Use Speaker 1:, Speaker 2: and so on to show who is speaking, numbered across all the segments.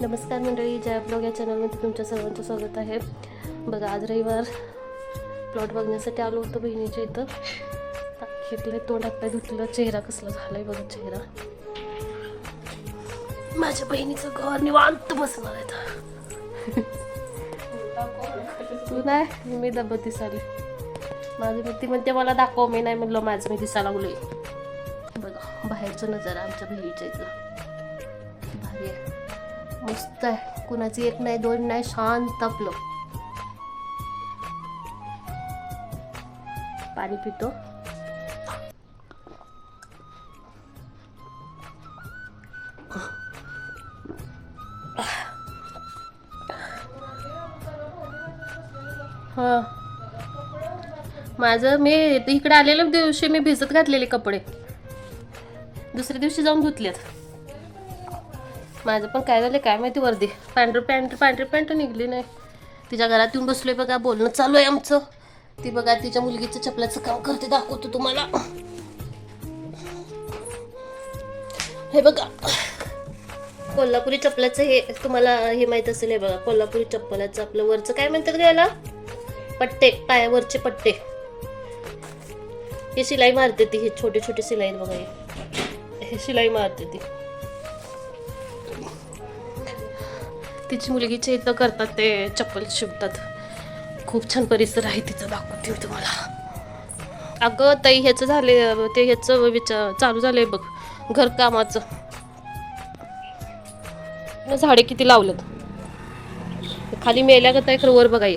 Speaker 1: नमस्कार मंडळी जय ब्लॉग या चॅनलमध्ये तुमच्या सर्वांचं स्वागत आहे. बघा आज रविवार. प्लॉट बघण्यासाठी आलो होतो बहिणीच्या इथं. घेतले तोंड हातपाय धुतलं चेहरा कसला झालाय बघा चेहरा. माझ्या बहिणीचं घर निवांत बसणार आहे तू नाही? मी दबत दिसाली माझी भक्ती म्हणते मला दाखव मी नाही म्हणलं माझं मी दिसायला लागलोय. बघा बाहेरचं नजारा आमच्या बहिणीच्या इथं. मस्त आहे. कुणाची एक नाही दोन नाही शांत आपलं. पाणी पितो. हा. माझं मी इकडे आलेल्या दिवशी मी भिजत घातलेले कपडे. दुसऱ्या दिवशी जाऊन धुतलेत. माझं पण काय झालं काय माहिती वर्दी पांढरं पॅन्ट पांढरी पॅन्ट निघली नाही. तिच्या घरात येऊन बसलोय बघा बोलणं चालू आहे आमचं. ती बघा तिच्या मुलगीचं चपलाचं काम करते दाखवतो तुम्हाला. हे बघा कोल्हापुरी चपलाचं हे तुम्हाला हे माहीत असेल हे बघा कोल्हापुरी चप्पलाचं आपलं वरचं काय म्हणतात का याला? पट्टे पायावरचे पट्टे. हे शिलाई मारते ती हे छोटे छोटे शिलाई बघा हे शिलाई मारते ती. तिची मुलगीचे इथं करतात ते चप्पल शिवतात. खूप छान परिसर आहे तिचा दाखवते मी तुम्हाला. अगं ताई ह्याचं झाले ते ह्याचं विचार चालू झालंय बघ घरकामाचं झाडे किती लावलं खाली मेल्या का खरं वर बघाय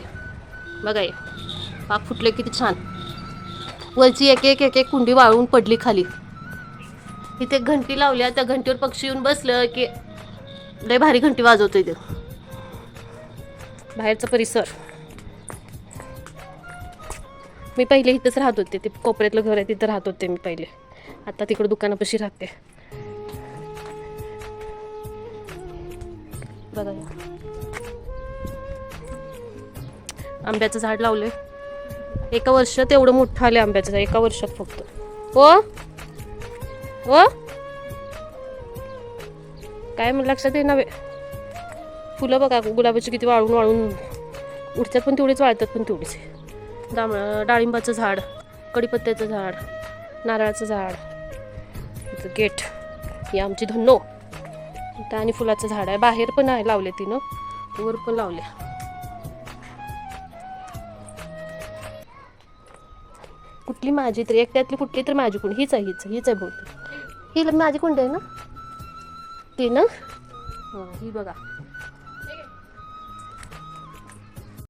Speaker 1: बघाय पाक फुटले किती छान. वरची एक एक एक एक कुंडी वाळून पडली खाली. इथे घंटी लावल्या त्या घंटीवर पक्षी येऊन बसलं की लय भारी घंटी वाजवतो इथे बाहेरचा परिसर. मी पहिले इथंच राहत होते ते कोपऱ्यातलं घर आहे तिथं राहत होते मी पहिले. आता तिकडं दुकानापाशी राहते. बघा आंब्याचं झाड लावले एका वर्षात एवढं मोठं आले आंब्याचं झाड एका वर्षात फक्त. हो? हो? काय म्हणलं लक्षात येईना बे फुलं बघा गुलाबाची किती वाळून वाळून उठतात पण तेवढीच वाळतात पण तेवढीच. दाम डाळिंबाचं झाड कडीपत्त्याचं झाड नारळाचं झाड गेट. ही आमची धन्नो. इथं आणि फुलाचं झाड आहे. बाहेर पण आहे लावले तिनं. वर पण लावले. कुठली माझी तरी एकट्यातली कुठली तर माझी कुंड हीच आहे हीच हीच आहे बोलते ही ल- माझी कुंड आहे ना? ना? हो, ही बघा.